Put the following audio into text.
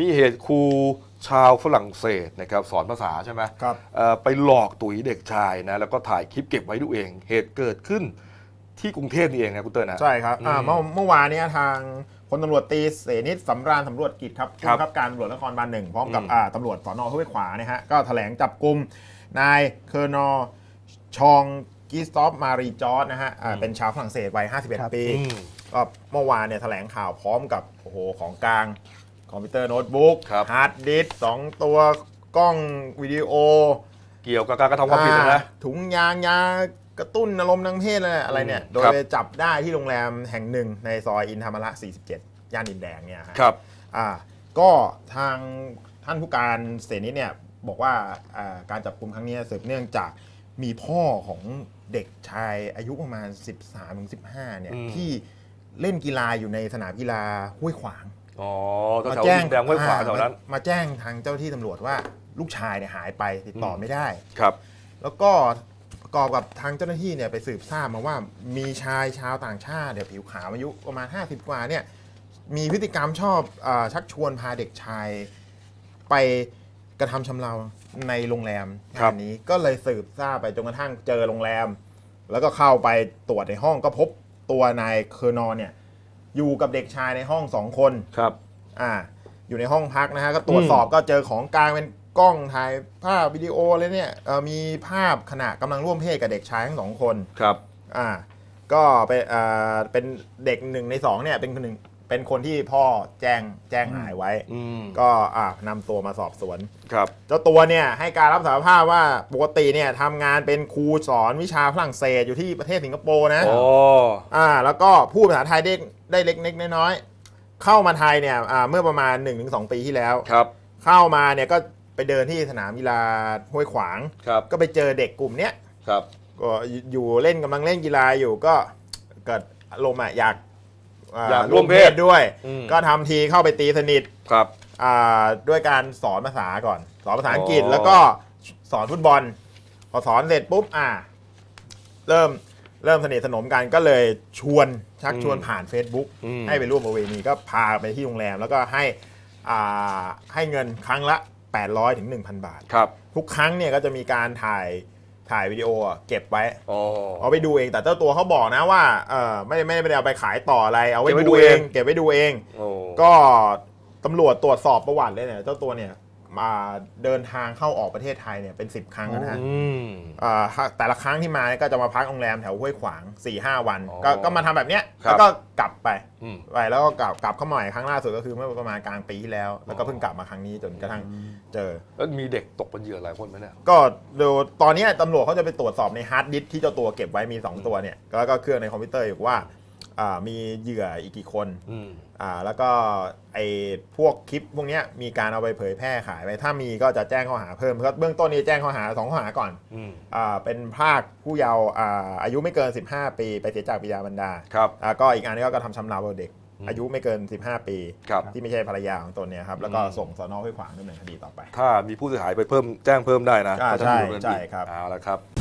มีเหตุครูชาวฝรั่งเศสนะครับสอนภาษาใช่ไหมครับ เอ่อไปหลอกตุ๋ยเด็กชายนะแล้วก็ถ่ายคลิปเก็บไว้ดูเอง เหตุเกิดขึ้นที่กรุงเทพนี่เองนะคุณเติ้ลนะ ใช่ครับอ่าอืมเมื่อเมื่อวานเนี้ยทางพลตำรวจตรีเสนิทสำราญสำรวจกิจครับครับผู้บังคับการตำรวจนครบาลหนึ่งพร้อมกับอืม อ่าตำรวจสอนอห้วยขวางนะฮะก็แถลงจับกลุ่มนายเคอร์นอร์ชองกิสตอฟมารีจอร์ดนะฮะอ่าเป็นชาวฝรั่งเศสวัย51 ปี อืม ก็เมื่อวานเนี่ยแถลงข่าวพร้อมกับโอ้โหของกลาง คอมพิวเตอร์โน้ตบุ๊กครับ ฮาร์ดดิสก์สองตัวกล้องวิดีโอเกี่ยวกับการกระทำความผิดนะ อ่าถุงยางยากระตุ้นอารมณ์ทางเพศอะไรอะไรเนี่ย อืมโดยครับ ไปจับได้ที่โรงแรมแห่งหนึ่งในซอยอินธรรมระ 47 ย่านดินแดงเนี่ยฮะ ครับ อ่าก็ทางท่านผู้การเสนิทเนี่ยบอกว่าอ่าการจับกลุ่มครั้งนี้สืบเนื่องจากมีพ่อของเด็กชายอายุประมาณ 13-15เนี่ยอืม ที่เล่นกีฬาอยู่ในสนามกีฬาห้วยขวาง อ๋อแถวๆดินแดงห้วยขวางแถวนั้นอ่มามาแจ้งทางเจ้าที่ตำรวจว่าลูกชายเนี่ยหายไปติดต่ออมไม่ได้ครับ แล้วก็ประกอบกับทางเจ้าหน้าที่เนี่ยไปสืบทราบมาว่ามีชายชาวต่างชาติเดี๋ยวผิวขาวอายุประมาณ 50 กว่าเนี่ยมีพฤติกรรมชอบอาชักชวนพาเด็กชาย ไปกระทำชำเราในโรงแรมครับย่านนี้ก็เลยสืบทราบไปจนกระทั่งเจอโรงแรม แล้วก็เข้าไปตรวจในห้องก็พบตัวนายเคอร์นอร์เนี่ย อยู่กับเด็กชายในห้องสองคนครับอ่าอยู่ในห้องพักนะฮะก็ตรวจสอบก็เจอของกลางเป็นกล้องถ่ายภาพวิดีโอเลยเนี่ยเอ่อมีภาพขณะกำลังร่วมเพศกับเด็กชายทั้งสองคนครับอ่าก็เป็นอ่าเป็นเด็กหนึ่งในสองเนี่ยเป็นคนหนึ่งเป็นคนที่พ่อแจ้งแจ้งหายไว้ อืมก็อ่านำตัวมาสอบสวน ครับ เจ้าตัวเนี่ยให้การรับสารภาพว่าปกติเนี่ยทำงานเป็นครูสอนวิชาฝรั่งเศสอยู่ที่ประเทศสิงคโปร์นะโอ้อ่าแล้วก็พูดภาษาไทยได้ ได้เล็กๆน้อยๆเข้ามาไทยเนี่ยอ่าเมื่อประมาณ 1-2 ปีที่แล้ว ครับ เข้ามาเนี่ยก็ไปเดินที่สนามกีฬาห้วยขวาง ครับ ก็ไปเจอเด็กกลุ่มเนี้ยครับ ก็อยู่เล่นกำลังเล่นกีฬาอยู่ก็เกิดอารมณ์อะอยากอยากร่วมเพศด้วย อืม ก็ทำทีเข้าไปตีสนิทครับ อ่าด้วยการสอนภาษาก่อน สอนภาษาอังกฤษอ๋อ แล้วก็สอนฟุตบอล พอสอนเสร็จปุ๊บอ่า เริ่ม เริ่มสนิทสนมกันก็เลยชวนชักชวนผ่าน Facebook อืมให้ไปร่วมประเวณีก็พาไปที่โรงแรม แล้วก็ให้อ่าให้เงินครั้งละ 800ถึง1,000 บาทครับทุกครั้งเนี่ยก็จะมีการถ่ายถ่ายวิดีโออะเก็บไว้อ๋อเอาไปดูเองแต่เจ้าตัวเขาบอกนะว่าเออไม่ไม่ไม่ได้เอาไปขายต่ออะไรเอาไว้เก็บไว้ดูดูเอเองงเก็บไว้ดูเองโอ้ก็ตำรวจตรวจสอบประวัติเลยเนี่ยเจ้าตัวเนี่ย มาเดินทางเข้าออกประเทศไทยเนี่ยเป็น 10 ครั้งนะฮะอืมอ่าแต่ละครั้งที่มาเนี่ยก็จะมาพักโรงแรมแถวห้วยขวาง4ี่ห้าวันอ๋อก็ก็มาทำแบบเนี้ยครับ แล้วก็กลับไปอืมไปแล้วก็กลับกลับเข้ามาใหม่ครั้งล่าสุดก็คือเมื่อประมาณกลางปีที่แล้ว แล้วก็เพิ่งกลับมาครั้งนี้จนกระทั่งเจอ แล้วมีเด็กตกเป็นเหยื่อหลายคนไหมเนี่ย ก็ดูตอนนี้ตำรวจเขาจะไปตรวจสอบในฮาร์ดดิสก์ที่เจ้าตัวเก็บไว้มี 2 ตัวเนี่ยแล้วก็เครื่องในคอมพิวเตอร์อยู่ว่าอ่า มีเหยื่ออีกกี่คนอืมอ่าแล้วก็ไอ้พวกคลิปพวกเนี้ยมีการเอาไปเผยแพร่ขายไปถ้ามีก็จะแจ้งข้อหาเพิ่มเพราะเบื้องต้นนี้แจ้งข้อหาสองข้อหาก่อนอืมอ่าเป็นภาคผู้เยาว์อ่าอายุไม่เกิน 15 ปี ไปเสียจากบิดาบรรดาครับอ่าก็อีกอันนี้ก็กระทำชำเราเด็กอืมอายุไม่เกิน 15 ปี ครับที่ไม่ใช่ภรรยาของตนเนี่ยครับแล้วก็อืมส่งสอนอห้วยขวางดำเนินคดีต่อไปถ้ามีผู้เสียหายไปเพิ่มแจ้งเพิ่มได้นะอ่าถ้าท่านใช่ดูเรื่องใช่อีกครับ เอาละครับ